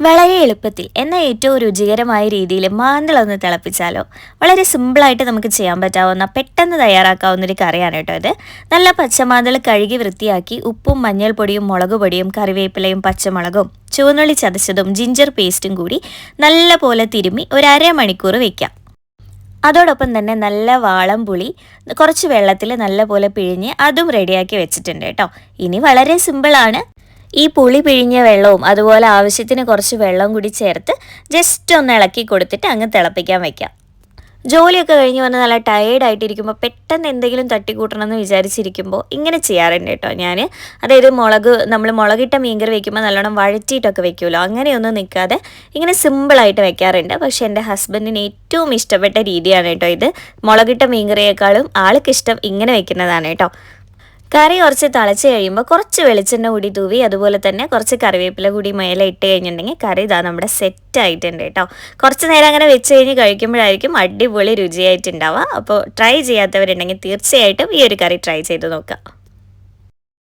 വളരെ എളുപ്പത്തിൽ എന്നാൽ ഏറ്റവും രുചികരമായ രീതിയിൽ മാന്തളൊന്ന് തിളപ്പിച്ചാലോ. വളരെ സിമ്പിളായിട്ട് നമുക്ക് ചെയ്യാൻ പറ്റാവുന്ന പെട്ടെന്ന് തയ്യാറാക്കാവുന്ന ഒരു കറിയാണ് കേട്ടോ ഇത്. നല്ല പച്ചമാന്തൾ കഴുകി വൃത്തിയാക്കി ഉപ്പും മഞ്ഞൾപ്പൊടിയും മുളക് പൊടിയും കറിവേപ്പിലയും പച്ചമുളകും ചുവന്നുള്ളി ചതച്ചതും ജിഞ്ചർ പേസ്റ്റും കൂടി നല്ല പോലെ തിരുമ്മി ഒരു അരമണിക്കൂർ വെക്കാം. അതോടൊപ്പം തന്നെ നല്ല വാളം പുളി കുറച്ച് വെള്ളത്തിൽ നല്ല പോലെ പിഴിഞ്ഞ് അതും റെഡിയാക്കി വെച്ചിട്ടുണ്ട് കേട്ടോ. ഇനി വളരെ സിമ്പിളാണ്. ഈ പുളി പിഴിഞ്ഞ വെള്ളവും അതുപോലെ ആവശ്യത്തിന് കുറച്ച് വെള്ളം കൂടി ചേർത്ത് ജസ്റ്റ് ഒന്ന് ഇളക്കി കൊടുത്തിട്ട് അങ്ങ് തിളപ്പിക്കാൻ വയ്ക്കാം ജോലിയൊക്കെ കഴിഞ്ഞ് വന്ന് നല്ല ടയേർഡായിട്ടിരിക്കുമ്പോൾ പെട്ടെന്ന് എന്തെങ്കിലും തട്ടിക്കൂട്ടണമെന്ന് വിചാരിച്ചിരിക്കുമ്പോൾ ഇങ്ങനെ ചെയ്യാറുണ്ട് കേട്ടോ ഞാൻ അതായത് മുളക് നമ്മൾ മുളകിട്ട മീൻകറി വയ്ക്കുമ്പോൾ നല്ലോണം വഴറ്റിയിട്ടൊക്കെ വെക്കുമല്ലോ അങ്ങനെയൊന്നും നിൽക്കാതെ ഇങ്ങനെ സിമ്പിളായിട്ട് വെക്കാറുണ്ട്. പക്ഷേ എന്റെ ഹസ്ബൻഡിന് ഏറ്റവും ഇഷ്ടപ്പെട്ട രീതിയാണ് കേട്ടോ ഇത്. മുളകിട്ട മീൻകറിയേക്കാളും ആൾക്കിഷ്ടം ഇങ്ങനെ വെക്കുന്നതാണ് കേട്ടോ. കറി കുറച്ച് തിളച്ച് കഴിയുമ്പോൾ കുറച്ച് വെളിച്ചെണ്ണ കൂടി തൂവി അതുപോലെ തന്നെ കുറച്ച് കറിവേപ്പില കൂടി മേലെ ഇട്ട് കഴിഞ്ഞിട്ടുണ്ടെങ്കിൽ കറി ഇതാ നമ്മുടെ സെറ്റ് ആയിട്ടുണ്ട് കേട്ടോ. കുറച്ച് നേരം അങ്ങനെ വെച്ച് കഴിഞ്ഞ് കഴിക്കുമ്പോഴായിരിക്കും അടിപൊളി രുചിയായിട്ടുണ്ടാവുക. അപ്പോൾ ട്രൈ ചെയ്യാത്തവരുണ്ടെങ്കിൽ തീർച്ചയായിട്ടും ഈ ഒരു കറി ട്രൈ ചെയ്ത് നോക്കാം